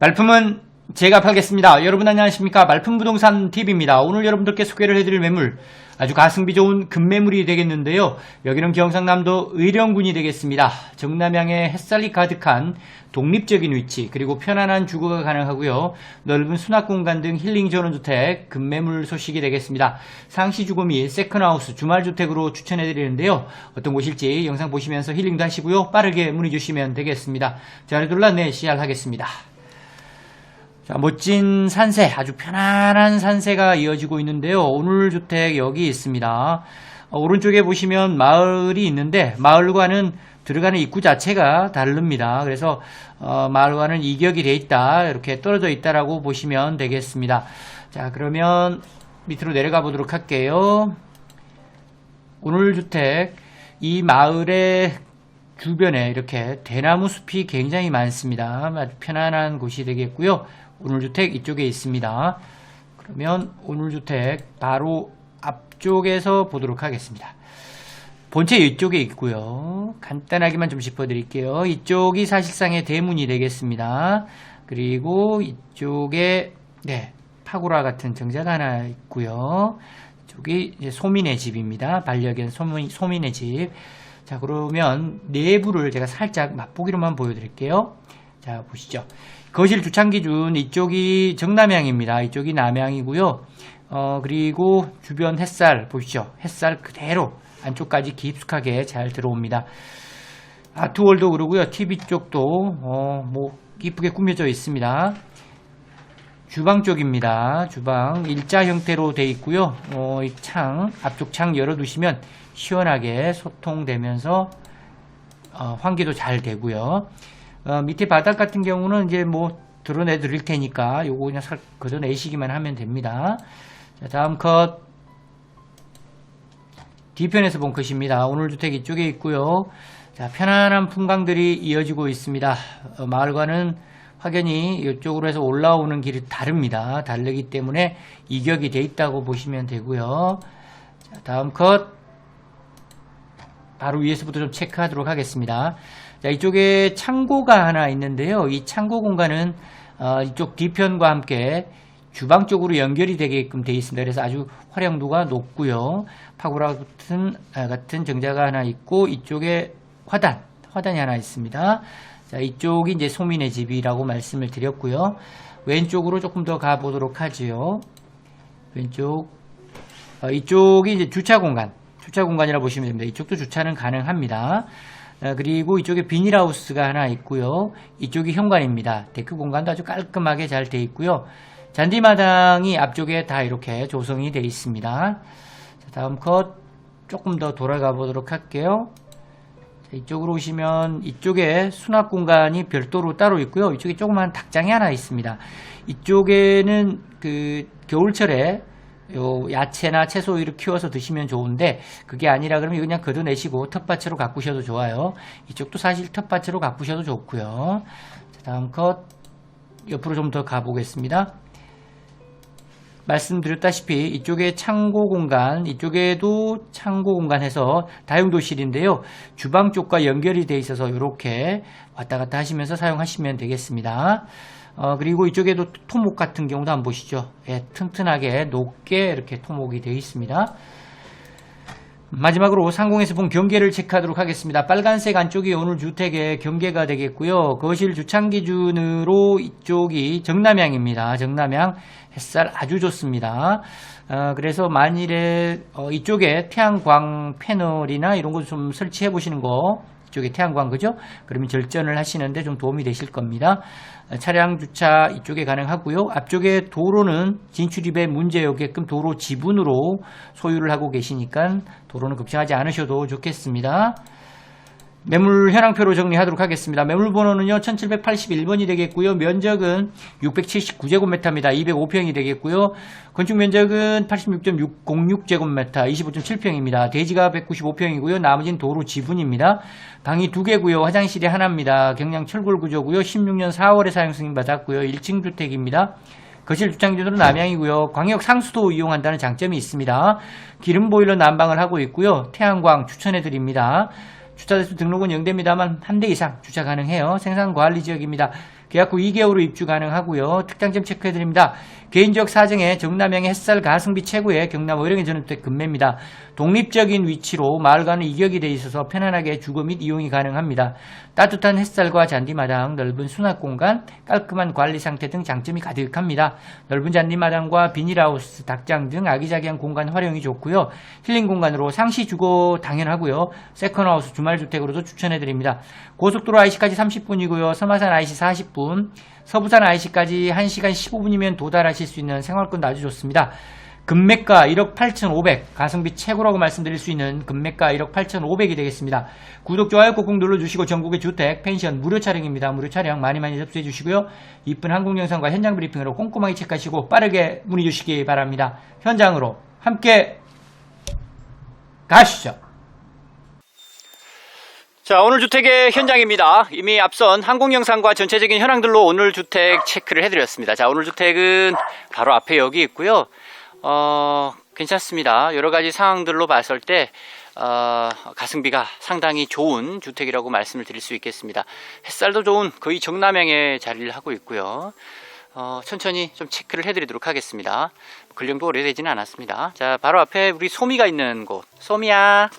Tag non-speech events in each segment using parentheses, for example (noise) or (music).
말품은 제가 팔겠습니다. 여러분 안녕하십니까? 말품부동산 TV입니다. 오늘 여러분들께 소개를 해드릴 매물 아주 가성비 좋은 금매물이 되겠는데요. 여기는 경상남도 의령군이 되겠습니다. 정남향의 햇살이 가득한 독립적인 위치 그리고 편안한 주거가 가능하고요. 넓은 수납공간 등 힐링 전원주택 금매물 소식이 되겠습니다. 상시 주거 및 세컨하우스 주말주택으로 추천해드리는데요. 어떤 곳일지 영상 보시면서 힐링도 하시고요. 빠르게 문의 주시면 되겠습니다. 자, 레돌라 네 시작하겠습니다. 자, 멋진 산세, 아주 편안한 산세가 이어지고 있는데요. 오늘 주택 여기 있습니다. 어, 오른쪽에 보시면 마을이 있는데 마을과는 들어가는 입구 자체가 다릅니다. 그래서 어, 마을과는 이격이 돼 있다, 이렇게 떨어져 있다라고 보시면 되겠습니다. 자, 그러면 밑으로 내려가 보도록 할게요. 오늘 주택 이 마을의 주변에 이렇게 대나무 숲이 굉장히 많습니다. 아주 편안한 곳이 되겠고요. 오늘 주택 이쪽에 있습니다. 그러면 오늘 주택 바로 앞쪽에서 보도록 하겠습니다. 본체 이쪽에 있고요. 간단하게만 좀 짚어드릴게요. 이쪽이 사실상의 대문이 되겠습니다. 그리고 이쪽에 네 파고라 같은 정자가 하나 있고요. 이쪽이 소민의 집입니다. 반려견 소민, 소민의 집. 자 그러면 내부를 제가 살짝 맛보기로만 보여드릴게요. 자 보시죠. 거실 주창 기준 이쪽이 정남향입니다. 이쪽이 남향이고요. 어 그리고 주변 햇살 보시죠. 햇살 그대로 안쪽까지 깊숙하게 잘 들어옵니다. 아트월도 그러고요. TV 쪽도 어 뭐 이쁘게 꾸며져 있습니다. 주방 쪽입니다. 주방 일자 형태로 되어 있고요. 어, 이 창, 앞쪽 창 열어두시면 시원하게 소통되면서 어, 환기도 잘 되고요. 어, 밑에 바닥 같은 경우는 이제 뭐 드러내 드릴 테니까 요거 그냥 살 걷어내시기만 하면 됩니다. 자, 다음 컷 뒤편에서 본 컷입니다. 오늘 주택 이쪽에 있고요. 자, 편안한 풍광들이 이어지고 있습니다. 어, 마을과는 확연히 이쪽으로 해서 올라오는 길이 다릅니다. 다르기 때문에 이격이 돼 있다고 보시면 되고요. 자, 다음 컷 바로 위에서부터 좀 체크하도록 하겠습니다. 자, 이쪽에 창고가 하나 있는데요. 이 창고 공간은 어, 이쪽 뒤편과 함께 주방 쪽으로 연결이 되게끔 되어 있습니다. 그래서 아주 활용도가 높고요. 파고라 같은 아, 같은 정자가 하나 있고 이쪽에 화단 화단이 하나 있습니다. 자, 이쪽이 이제 소민의 집이라고 말씀을 드렸고요. 왼쪽으로 조금 더 가보도록 하지요. 왼쪽 어, 이쪽이 이제 주차 공간 주차 공간이라 보시면 됩니다. 이쪽도 주차는 가능합니다. 어, 그리고 이쪽에 비닐하우스가 하나 있고요. 이쪽이 현관입니다. 데크 공간도 아주 깔끔하게 잘 되어 있고요. 잔디마당이 앞쪽에 다 이렇게 조성이 되어 있습니다. 자, 다음 컷 조금 더 돌아가 보도록 할게요. 자, 이쪽으로 오시면 이쪽에 수납 공간이 별도로 따로 있고요. 이쪽에 조그만 닭장이 하나 있습니다. 이쪽에는 그 겨울철에 요 야채나 채소 이렇게 키워서 드시면 좋은데 그게 아니라 그러면 그냥 걷어내시고 텃밭으로 가꾸셔도 좋아요. 이쪽도 사실 텃밭으로 가꾸셔도 좋고요. 자, 다음 컷 옆으로 좀 더 가보겠습니다. 말씀드렸다시피 이쪽에 창고 공간, 이쪽에도 창고 공간 해서 다용도실인데요. 주방 쪽과 연결이 돼 있어서 이렇게 왔다 갔다 하시면서 사용하시면 되겠습니다. 어, 그리고 이쪽에도 토목 같은 경우도 한번 보시죠. 예, 튼튼하게 높게 이렇게 토목이 되어 있습니다. 마지막으로 상공에서 본 경계를 체크하도록 하겠습니다. 빨간색 안쪽이 오늘 주택의 경계가 되겠고요. 거실 주창 기준으로 이쪽이 정남향입니다. 정남향 햇살 아주 좋습니다. 어, 그래서 만일에 어, 이쪽에 태양광 패널이나 이런 거 좀 설치해 보시는 거 이쪽에 태양광 그죠? 그러면 절전을 하시는데 좀 도움이 되실 겁니다. 어, 차량 주차 이쪽에 가능하고요. 앞쪽에 도로는 진출입에 문제 없게끔 도로 지분으로 소유를 하고 계시니까 도로는 걱정하지 않으셔도 좋겠습니다. 매물 현황표로 정리하도록 하겠습니다. 매물 번호는요, 1781번이 되겠고요. 면적은 679제곱미터입니다. 205평이 되겠고요. 건축 면적은 86.606제곱미터, 25.7평입니다. 대지가 195평이고요. 나머지는 도로 지분입니다. 방이 두 개고요. 화장실이 하나입니다. 경량 철골 구조고요. 16년 4월에 사용 승인 받았고요. 1층 주택입니다. 거실 주창 기준으로 남향이고요. 광역 상수도 이용한다는 장점이 있습니다. 기름 보일러 난방을 하고 있고요. 태양광 추천해 드립니다. 주차 대수 등록은 0대입니다만 한 대 이상 주차 가능해요. 생산 관리 지역입니다. 계약 후 2개월 후 입주 가능하고요. 특장 점 체크해드립니다. 개인적 사정에 정남향의 햇살 가성비 최고의 경남 의령의 전원주택 금매입니다. 독립적인 위치로 마을과는 이격이 돼 있어서 편안하게 주거 및 이용이 가능합니다. 따뜻한 햇살과 잔디마당, 넓은 수납 공간, 깔끔한 관리 상태 등 장점이 가득합니다. 넓은 잔디마당과 비닐하우스, 닭장 등 아기자기한 공간 활용이 좋고요. 힐링 공간으로 상시 주거 당연하고요. 세컨하우스 주말주택으로도 추천해드립니다. 고속도로 IC까지 30분이고요. 서마산 IC 40분, 서부산 IC까지 1시간 15분이면 도달하실 수 있는 생활권도 아주 좋습니다. 금매가 1억 8,500 가성비 최고라고 말씀드릴 수 있는 금매가 1억 8,500이 되겠습니다. 구독, 좋아요 꼭꼭 눌러주시고 전국의 주택, 펜션 무료 촬영입니다. 무료 촬영 많이 많이 접수해 주시고요. 이쁜 한국 영상과 현장 브리핑으로 꼼꼼하게 체크하시고 빠르게 문의 주시기 바랍니다. 현장으로 함께 가시죠. 자, 오늘 주택의 현장입니다. 이미 앞선 항공 영상과 전체적인 현황들로 오늘 주택 체크를 해드렸습니다. 자, 오늘 주택은 바로 앞에 여기 있고요. 어, 괜찮습니다. 여러 가지 상황들로 봤을 때, 어, 가성비가 상당히 좋은 주택이라고 말씀을 드릴 수 있겠습니다. 햇살도 좋은 거의 정남향에 자리를 하고 있고요. 어, 천천히 좀 체크를 해드리도록 하겠습니다. 근령도 오래되지는 않았습니다. 자, 바로 앞에 우리 소미가 있는 곳. 소미야.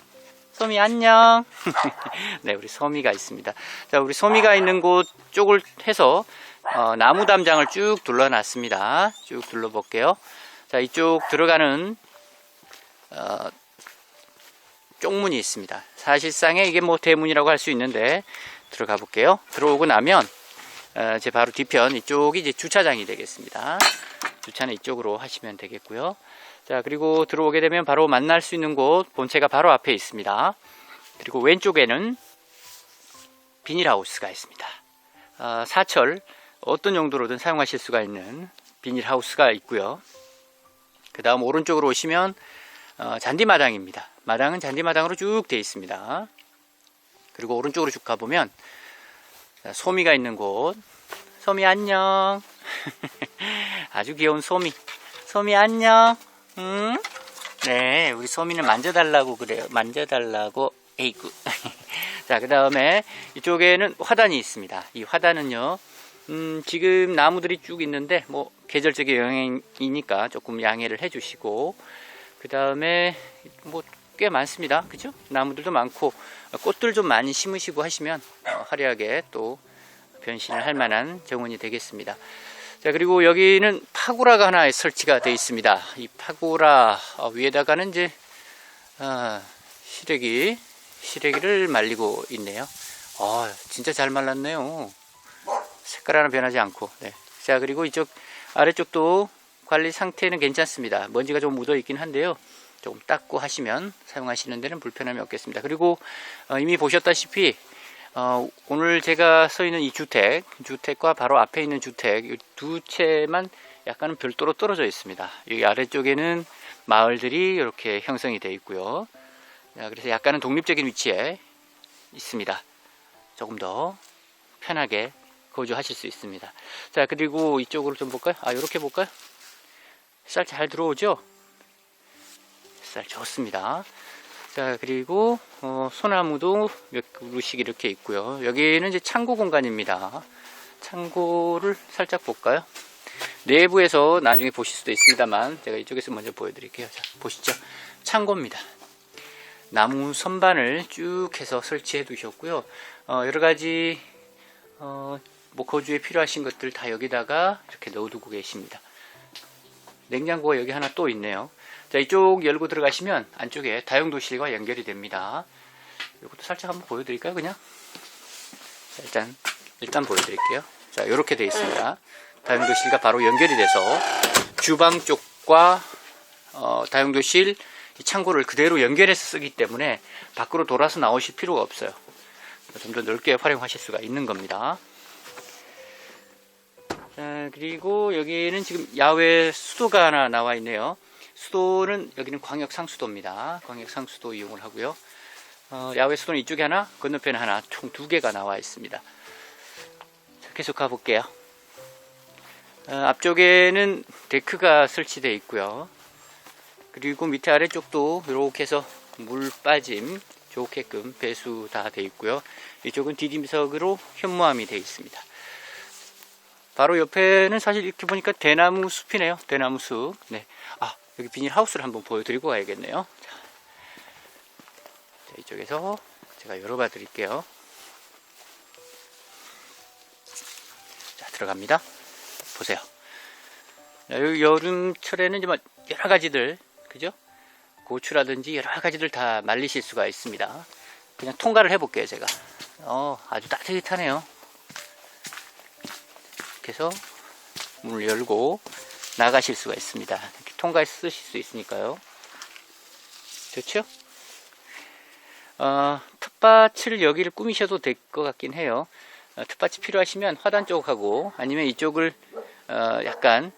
소미 안녕. (laughs) 네, 우리 소미가 있습니다. 자, 우리 소미가 있는 곳 쪽을 해서 어, 나무 담장을 쭉 둘러놨습니다. 쭉 둘러볼게요. 자, 이쪽 들어가는 어, 쪽문이 있습니다. 사실상에 이게 뭐 대문이라고 할 수 있는데 들어가 볼게요. 들어오고 나면 어, 제 바로 뒤편 이쪽이 이제 주차장이 되겠습니다. 주차는 이쪽으로 하시면 되겠고요. 자, 그리고 들어오게 되면 바로 만날 수 있는 곳 본체가 바로 앞에 있습니다. 그리고 왼쪽에는 비닐하우스가 있습니다. 아, 사철 어떤 용도로든 사용하실 수가 있는 비닐하우스가 있고요. 그 다음 오른쪽으로 오시면 어, 잔디마당입니다. 마당은 잔디마당으로 쭉 되어 있습니다. 그리고 오른쪽으로 쭉 가보면 자, 소미가 있는 곳. 소미 안녕. (laughs) 아주 귀여운 소미. 소미 안녕. 응? 네, 우리 소미는 만져달라고 그래요. 만져달라고. 에이구. (laughs) 자, 그 다음에 이쪽에는 화단이 있습니다. 이 화단은요, 음, 지금 나무들이 쭉 있는데, 뭐, 계절적인 영향이니까 조금 양해를 해주시고, 그 다음에, 뭐, 꽤 많습니다. 그죠? 나무들도 많고, 꽃들 좀 많이 심으시고 하시면, 어, 화려하게 또 변신을 할 만한 정원이 되겠습니다. 자, 그리고 여기는 파고라가 하나 설치가 되어 있습니다. 이 파고라 어, 위에다가는 이제, 아, 시래기, 시래기를 말리고 있네요. 아, 진짜 잘 말랐네요. 색깔 하나 변하지 않고. 네. 자, 그리고 이쪽 아래쪽도 관리 상태는 괜찮습니다. 먼지가 좀 묻어 있긴 한데요. 조금 닦고 하시면 사용하시는 데는 불편함이 없겠습니다. 그리고 어, 이미 보셨다시피 어, 오늘 제가 서 있는 이 주택, 주택과 바로 앞에 있는 주택 이두 채만 약간은 별도로 떨어져 있습니다. 여기 아래쪽에는 마을들이 이렇게 형성이 되어 있고요. 자, 그래서 약간은 독립적인 위치에 있습니다. 조금 더 편하게 거주하실 수 있습니다. 자, 그리고 이쪽으로 좀 볼까요? 아, 이렇게 볼까요? 쌀 잘 들어오죠? 쌀 좋습니다. 자, 그리고 어, 소나무도 몇 그루씩 이렇게 있고요. 여기는 이제 창고 공간입니다. 창고를 살짝 볼까요? 내부에서 나중에 보실 수도 있습니다만 제가 이쪽에서 먼저 보여드릴게요. 자, 보시죠. 창고입니다. 나무 선반을 쭉 해서 설치해 두셨고요. 어, 여러 가지 어, 뭐 거주에 필요하신 것들 다 여기다가 이렇게 넣어두고 계십니다. 냉장고가 여기 하나 또 있네요. 자, 이쪽 열고 들어가시면 안쪽에 다용도실과 연결이 됩니다. 이것도 살짝 한번 보여드릴까요, 그냥? 자, 일단, 일단 보여드릴게요. 자, 이렇게 되어 있습니다. 다용도실과 바로 연결이 돼서 주방 쪽과 어, 다용도실 이 창고를 그대로 연결해서 쓰기 때문에 밖으로 돌아서 나오실 필요가 없어요. 좀 더 넓게 활용하실 수가 있는 겁니다. 자, 그리고 여기는 지금 야외 수도가 하나 나와 있네요. 수도는 여기는 광역 상수도입니다. 광역 상수도 이용을 하고요. 어, 야외 수도는 이쪽에 하나, 건너편에 하나, 총 두 개가 나와 있습니다. 자, 계속 가볼게요. 어, 앞쪽에는 데크가 설치되어 있고요. 그리고 밑에 아래쪽도 이렇게 해서 물 빠짐 좋게끔 배수 다 되어 있고요. 이쪽은 디딤석으로 현무암이 되어 있습니다. 바로 옆에는 사실 이렇게 보니까 대나무 숲이네요. 대나무 숲. 네. 아, 여기 비닐 하우스를 한번 보여드리고 가야겠네요. 자, 자, 이쪽에서 제가 열어봐 드릴게요. 자, 들어갑니다. 보세요. 여름철에는 이제 뭐 여러 가지들, 그죠? 고추라든지 여러 가지들 다 말리실 수가 있습니다. 그냥 통과를 해볼게요, 제가. 어, 아주 따뜻하네요. 이렇게 해서 문을 열고 나가실 수가 있습니다. 통과해서 쓰실 수 있으니까요. 좋죠? 어, 텃밭을 여기를 꾸미셔도 될 것 같긴 해요. 어, 텃밭이 필요하시면 화단 쪽하고 아니면 이쪽을 어, 약간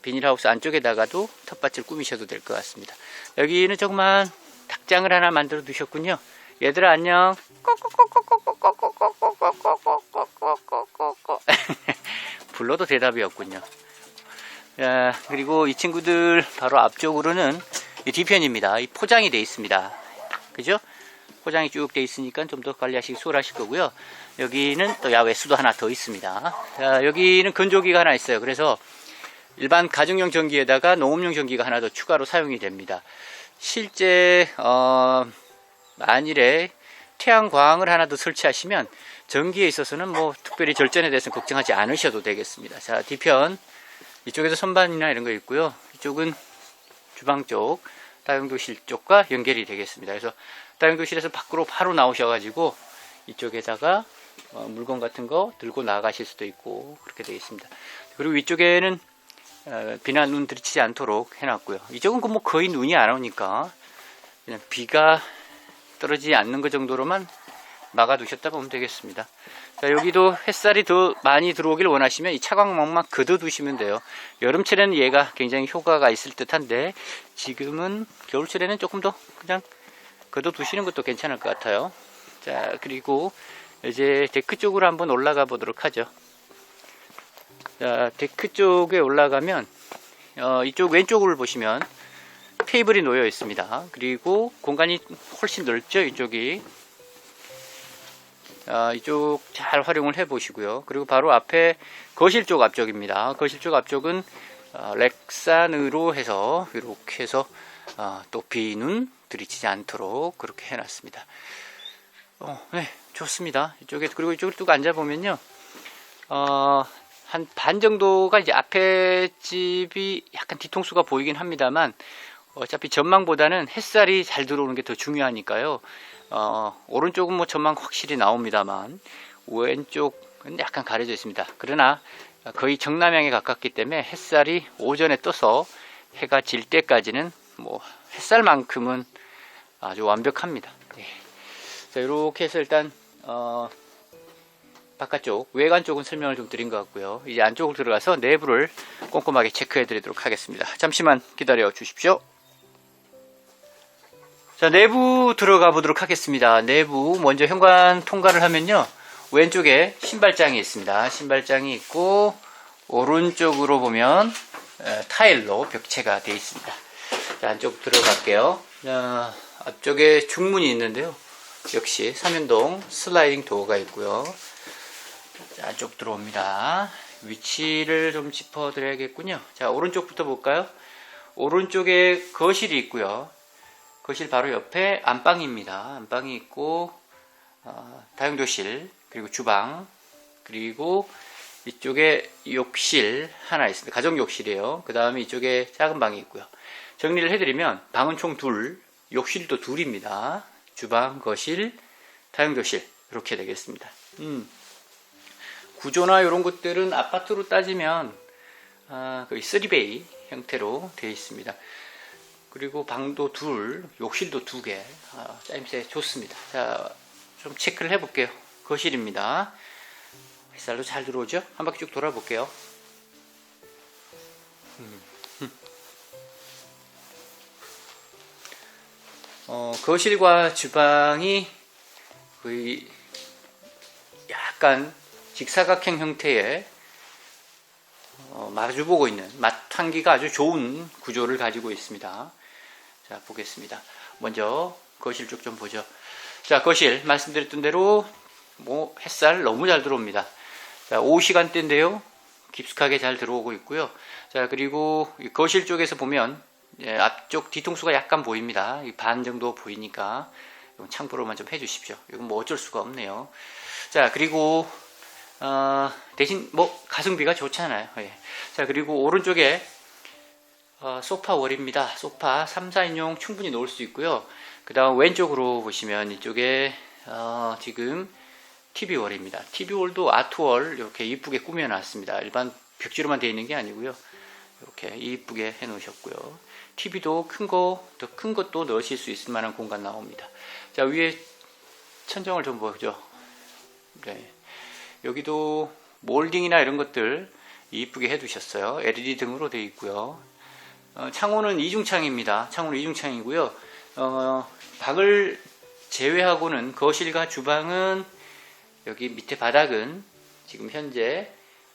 비닐하우스 안쪽에다가도 텃밭을 꾸미셔도 될 것 같습니다. 여기는 조그만 닭장을 하나 만들어 두셨군요. 얘들아 안녕. 불러도 대답이 없군요. 자, 그리고 이 친구들 바로 앞쪽으로는 이 뒤편입니다. 이 포장이 되어 있습니다. 그죠? 포장이 쭉 되어 있으니까 좀 더 관리하시기 수월하실 거고요. 여기는 또 야외 수도 하나 더 있습니다. 자, 여기는 건조기가 하나 있어요. 그래서 일반 가정용 전기에다가 농업용 전기가 하나 더 추가로 사용이 됩니다. 실제 어, 만일에 태양광을 하나 더 설치하시면 전기에 있어서는 뭐 특별히 절전에 대해서는 걱정하지 않으셔도 되겠습니다. 자 뒤편 이쪽에도 선반이나 이런 거 있고요. 이쪽은 주방 쪽 다용도실 쪽과 연결이 되겠습니다. 그래서 다용도실에서 밖으로 바로 나오셔가지고 이쪽에다가 어, 물건 같은 거 들고 나가실 수도 있고 그렇게 되어 있습니다. 그리고 위쪽에는 어, 비나 눈 들이치지 않도록 해놨고요. 이쪽은 그뭐 거의 눈이 안 오니까 그냥 비가 떨어지지 않는 것 정도로만 막아두셨다 보면 되겠습니다. 자, 여기도 햇살이 더 많이 들어오길 원하시면 이 차광막만 걷어두시면 돼요. 여름철에는 얘가 굉장히 효과가 있을 듯한데 지금은 겨울철에는 조금 더 그냥 걷어두시는 것도 괜찮을 것 같아요. 자 그리고 이제 데크 쪽으로 한번 올라가 보도록 하죠. 자 데크 쪽에 올라가면 어, 이쪽 왼쪽을 보시면 테이블이 놓여 있습니다. 그리고 공간이 훨씬 넓죠 이쪽이 아, 이쪽 잘 활용을 해 보시고요. 그리고 바로 앞에 거실 쪽 앞쪽입니다. 거실 쪽 앞쪽은 어, 렉산으로 해서 이렇게 해서 어, 또 비눈 들이치지 않도록 그렇게 해놨습니다. 어, 네, 좋습니다. 이쪽에 그리고 이쪽을 뚝 앉아 보면요, 어, 한 반 정도가 이제 앞에 집이 약간 뒤통수가 보이긴 합니다만 어차피 전망보다는 햇살이 잘 들어오는 게 더 중요하니까요. 어, 오른쪽은 뭐 전망 확실히 나옵니다만 왼쪽은 약간 가려져 있습니다. 그러나 거의 정남향에 가깝기 때문에 햇살이 오전에 떠서 해가 질 때까지는 뭐 햇살만큼은 아주 완벽합니다. 네. 자, 이렇게 해서 일단 어, 바깥쪽 외관 쪽은 설명을 좀 드린 것 같고요. 이제 안쪽으로 들어가서 내부를 꼼꼼하게 체크해 드리도록 하겠습니다. 잠시만 기다려 주십시오. 자, 내부 들어가 보도록 하겠습니다. 내부 먼저 현관 통과를 하면요. 왼쪽에 신발장이 있습니다. 신발장이 있고 오른쪽으로 보면 에, 타일로 벽체가 되어 있습니다. 자, 안쪽 들어갈게요. 자, 앞쪽에 중문이 있는데요. 역시 삼연동 슬라이딩 도어가 있고요. 자, 안쪽 들어옵니다. 위치를 좀 짚어드려야겠군요. 자, 오른쪽부터 볼까요? 오른쪽에 거실이 있고요. 거실 바로 옆에 안방입니다. 안방이 있고 어, 다용도실 그리고 주방 그리고 이쪽에 욕실 하나 있습니다. 가정 욕실이에요. 그 다음에 이쪽에 작은 방이 있고요. 정리를 해드리면 방은 총 둘, 욕실도 둘입니다. 주방, 거실, 다용도실 이렇게 되겠습니다. 음. 구조나 이런 것들은 아파트로 따지면 아, 거의 3베이 형태로 되어 있습니다. 그리고 방도 둘, 욕실도 두 개. 아, 짜임새 좋습니다. 자, 좀 체크를 해볼게요. 거실입니다. 햇살도 잘 들어오죠? 한 바퀴 쭉 돌아볼게요. 음. 어, 거실과 주방이 거의 약간 직사각형 형태의 어, 마주보고 있는 맛향기가 아주 좋은 구조를 가지고 있습니다. 자 보겠습니다. 먼저 거실 쪽 좀 보죠. 자 거실 말씀드렸던 대로 뭐 햇살 너무 잘 들어옵니다. 자 오후 시간대인데요. 깊숙하게 잘 들어오고 있고요. 자, 그리고 이 거실 쪽에서 보면 예, 앞쪽 뒤통수가 약간 보입니다. 이반 정도 보이니까 참고로만 좀 해주십시오. 이건 뭐 어쩔 수가 없네요. 자, 그리고 어, 대신 뭐 가성비가 좋잖아요. 예. 자, 그리고 오른쪽에 어, 소파 월입니다. 소파 3, 4인용 충분히 놓을 수 있고요. 그 다음 왼쪽으로 보시면 이쪽에 어, 지금 TV 월입니다. TV 월도 아트월 이렇게 이쁘게 꾸며놨습니다. 일반 벽지로만 되어 있는 게 아니고요. 이렇게 이쁘게 해놓으셨고요. TV도 큰 거, 더 큰 것도 넣으실 수 있을 만한 공간 나옵니다. 자, 위에 천정을 좀 보죠. 네. 여기도 몰딩이나 이런 것들 이쁘게 해두셨어요. LED 등으로 되어 있고요. 어, 창호는 이중창입니다. 창호는 이중창이고요. 어, 방을 제외하고는 거실과 주방은 여기 밑에 바닥은 지금 현재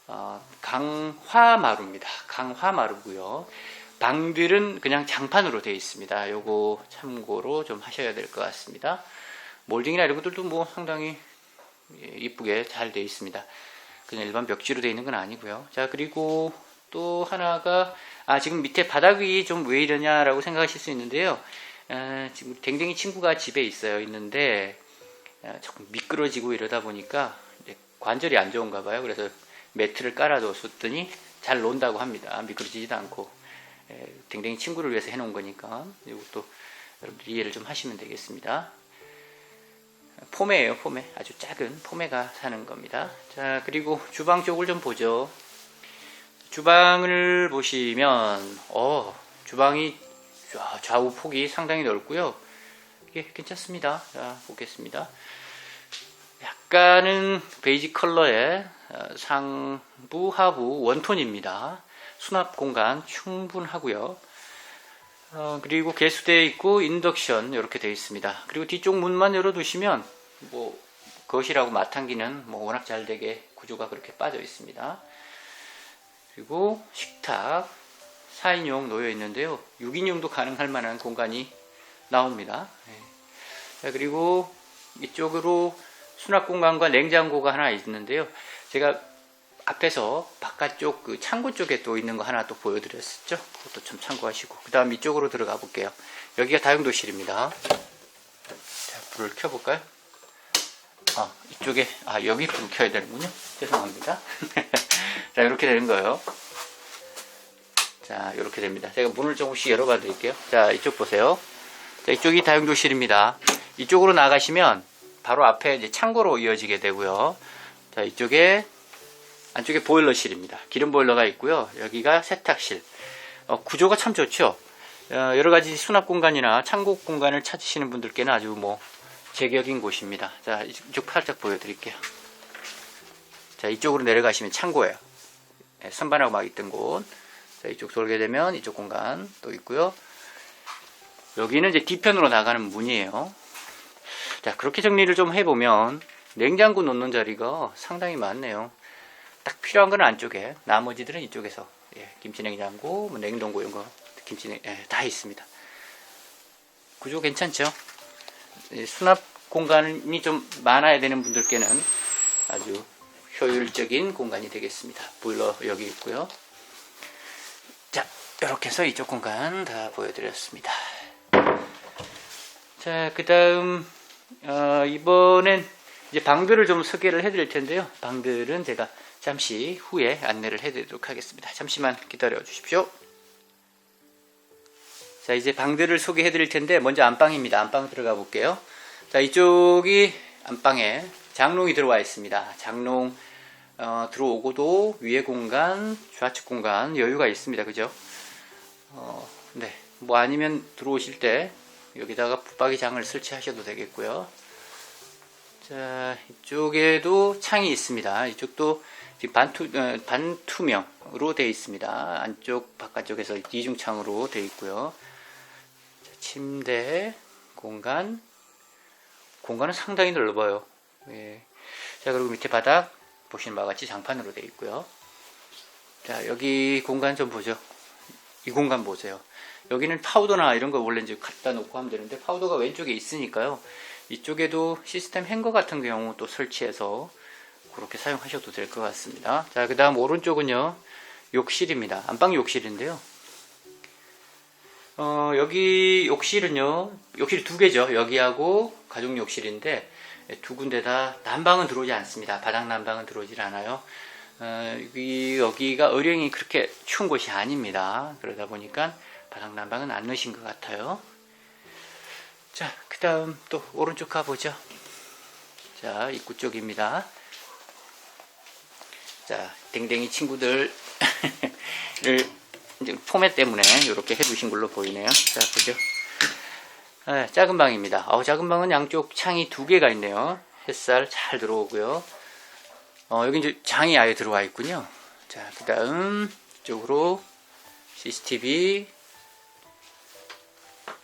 어, 강화마루입니다. 강화마루고요. 방들은 그냥 장판으로 되어 있습니다. 요거 참고로 좀 하셔야 될 것 같습니다. 몰딩이나 이런 것들도 뭐 상당히 예, 이쁘게 잘 되어 있습니다. 그냥 일반 벽지로 되어 있는 건 아니고요. 자 그리고 또 하나가 아 지금 밑에 바닥 위 좀 왜 이러냐라고 생각하실 수 있는데요. 아, 지금 댕댕이 친구가 집에 있어요. 있는데 아, 조금 미끄러지고 이러다 보니까 관절이 안 좋은가 봐요. 그래서 매트를 깔아뒀더니 잘 논다고 합니다. 미끄러지지도 않고 에, 댕댕이 친구를 위해서 해놓은 거니까 이것도 여러분들 이해를 좀 하시면 되겠습니다. 포메예요, 포메. 아주 작은 포메가 사는 겁니다. 자, 그리고 주방 쪽을 좀 보죠. 주방을 보시면, 어, 주방이 좌- 좌우 폭이 상당히 넓고요. 이게 괜찮습니다. 자, 보겠습니다. 약간은 베이지 컬러의 어, 상부, 하부 원톤입니다. 수납 공간 충분하고요. 어, 그리고 개수대에 있고 인덕션 이렇게 되어 있습니다. 그리고 뒤쪽 문만 열어두시면 뭐 거실하고 마탕기는 뭐 워낙 잘 되게 구조가 그렇게 빠져 있습니다. 그리고 식탁 4인용 놓여 있는데요. 6인용도 가능할 만한 공간이 나옵니다. 네. 자, 그리고 이쪽으로 수납 공간과 냉장고가 하나 있는데요. 제가 앞에서 바깥쪽 그 창고 쪽에 또 있는 거 하나 또 보여드렸었죠. 그것도 좀 참고하시고. 그 다음 이쪽으로 들어가 볼게요. 여기가 다용도실입니다. 자, 불을 켜볼까요? 아, 이쪽에, 아, 여기 불을 켜야 되는군요. 죄송합니다. (laughs) 자, 이렇게 되는 거예요. 자, 이렇게 됩니다. 제가 문을 조금씩 열어봐 드릴게요. 자, 이쪽 보세요. 자, 이쪽이 다용도실입니다. 이쪽으로 나가시면 바로 앞에 이제 창고로 이어지게 되고요. 자, 이쪽에 안쪽에 보일러실입니다. 기름 보일러가 있고요. 여기가 세탁실. 어, 구조가 참 좋죠. 어, 여러 가지 수납 공간이나 창고 공간을 찾으시는 분들께는 아주 뭐 제격인 곳입니다. 자, 이쪽 살짝 보여드릴게요. 자, 이쪽으로 내려가시면 창고예요. 네, 선반하고 막 있던 곳. 자, 이쪽 돌게 되면 이쪽 공간 또 있고요. 여기는 이제 뒤편으로 나가는 문이에요. 자, 그렇게 정리를 좀 해보면 냉장고 놓는 자리가 상당히 많네요. 딱 필요한 건 안쪽에, 나머지들은 이쪽에서 예, 김치 냉장고, 뭐 냉동고 이런 거 김치 냉 예, 다 있습니다. 구조 괜찮죠? 예, 수납 공간이 좀 많아야 되는 분들께는 아주 효율적인 공간이 되겠습니다. 보일러 여기 있고요. 자, 이렇게 해서 이쪽 공간 다 보여드렸습니다. 자, 그 다음, 어, 이번엔 이제 방들을 좀 소개를 해드릴 텐데요. 방들은 제가 잠시 후에 안내를 해드리도록 하겠습니다. 잠시만 기다려 주십시오. 자, 이제 방들을 소개해 드릴 텐데, 먼저 안방입니다. 안방 들어가 볼게요. 자, 이쪽이 안방에 장롱이 들어와 있습니다. 장롱, 어, 들어오고도 위에 공간, 좌측 공간 여유가 있습니다. 그죠? 어, 네. 뭐 아니면 들어오실 때 여기다가 붙박이 장을 설치하셔도 되겠고요. 자, 이쪽에도 창이 있습니다. 이쪽도 지금 반투, 어, 반투명으로 되어 있습니다. 안쪽, 바깥쪽에서 이중창으로 되어 있고요. 자, 침대, 공간. 공간은 상당히 넓어요. 예. 자, 그리고 밑에 바닥, 보시는 바와 같이 장판으로 되어 있고요. 자, 여기 공간 좀 보죠. 이 공간 보세요. 여기는 파우더나 이런 거 원래 이제 갖다 놓고 하면 되는데 파우더가 왼쪽에 있으니까요. 이쪽에도 시스템 행거 같은 경우 또 설치해서 그렇게 사용하셔도 될 것 같습니다. 자, 그 다음 오른쪽은요, 욕실입니다. 안방 욕실인데요. 어, 여기 욕실은요, 욕실이 두 개죠. 여기하고 가족 욕실인데, 두 군데 다 난방은 들어오지 않습니다. 바닥 난방은 들어오질 않아요. 어, 여기, 여기가 의령이 그렇게 추운 곳이 아닙니다. 그러다 보니까 바닥 난방은 안 넣으신 것 같아요. 자, 그 다음 또 오른쪽 가보죠. 자, 입구 쪽입니다. 자, 댕댕이 친구들을 (laughs) 이제 포맷 때문에 이렇게 해두신 걸로 보이네요. 자, 보죠. 네, 작은 방입니다. 어, 작은 방은 양쪽 창이 두 개가 있네요. 햇살 잘 들어오고요. 어, 여기 이제 장이 아예 들어와 있군요. 자, 그 다음 이쪽으로 CCTV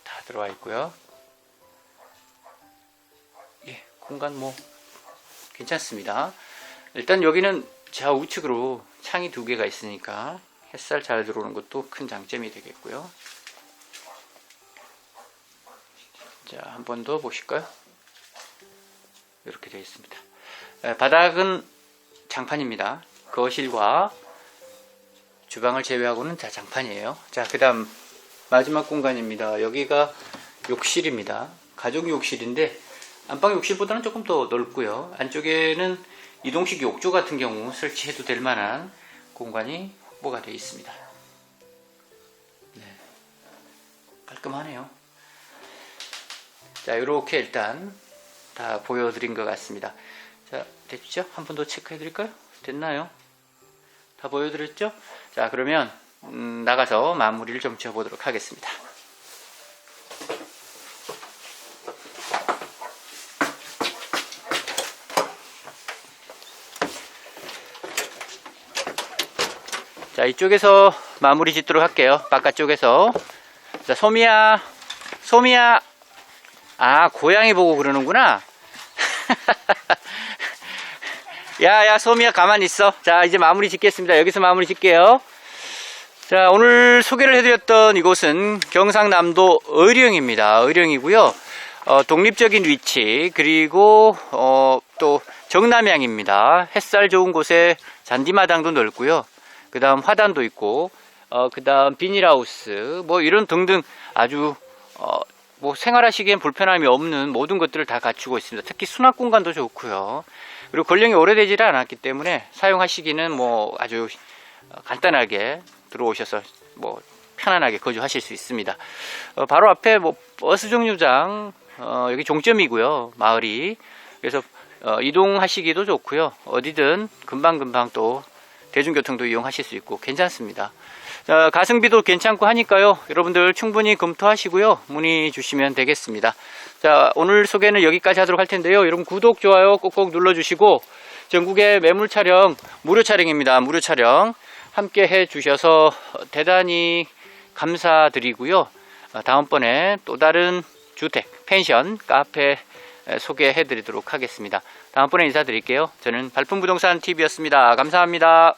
다 들어와 있고요. 예, 공간 뭐 괜찮습니다. 일단 여기는 좌우측으로 창이 두 개가 있으니까 햇살 잘 들어오는 것도 큰 장점이 되겠고요. 자, 한 번 더 보실까요? 이렇게 되어 있습니다. 에, 바닥은 장판입니다. 거실과 주방을 제외하고는 다 장판이에요. 자, 그 다음 마지막 공간입니다. 여기가 욕실입니다. 가족 욕실인데 안방 욕실보다는 조금 더 넓고요. 안쪽에는 이동식 욕조 같은 경우 설치해도 될 만한 공간이 확보가 되어 있습니다. 네. 깔끔하네요. 자, 이렇게 일단 다 보여드린 것 같습니다. 자, 됐죠? 한 번 더 체크해 드릴까요? 됐나요? 다 보여드렸죠? 자, 그러면 음, 나가서 마무리를 좀 지어보도록 하겠습니다. 자, 이쪽에서 마무리 짓도록 할게요. 바깥쪽에서. 자, 소미야, 소미야. 아, 고양이 보고 그러는구나. (laughs) 야, 야, 소미야, 가만히 있어. 자, 이제 마무리 짓겠습니다. 여기서 마무리 짓게요. 자, 오늘 소개를 해드렸던 이곳은 경상남도 의령입니다. 의령이고요. 어, 독립적인 위치, 그리고, 어, 또, 정남향입니다. 햇살 좋은 곳에 잔디마당도 넓고요. 그 다음 화단도 있고, 어, 그 다음 비닐하우스, 뭐 이런 등등 아주, 어, 뭐 생활하시기엔 불편함이 없는 모든 것들을 다 갖추고 있습니다. 특히 수납 공간도 좋고요. 그리고 권령이 오래되지 않았기 때문에 사용하시기는 뭐 아주 간단하게 들어오셔서 뭐 편안하게 거주하실 수 있습니다. 어, 바로 앞에 뭐 버스 정류장 어, 여기 종점이고요. 마을이 그래서 어, 이동하시기도 좋고요. 어디든 금방 금방 또 대중교통도 이용하실 수 있고 괜찮습니다. 자, 가성비도 괜찮고 하니까요. 여러분들 충분히 검토하시고요. 문의 주시면 되겠습니다. 자, 오늘 소개는 여기까지 하도록 할 텐데요. 여러분 구독, 좋아요 꼭꼭 눌러주시고 전국의 매물 촬영, 무료 촬영입니다. 무료 촬영 함께 해 주셔서 대단히 감사드리고요. 어, 다음번에 또 다른 주택, 펜션, 카페 소개해 드리도록 하겠습니다. 다음번에 인사드릴게요. 저는 발품부동산 TV였습니다. 감사합니다.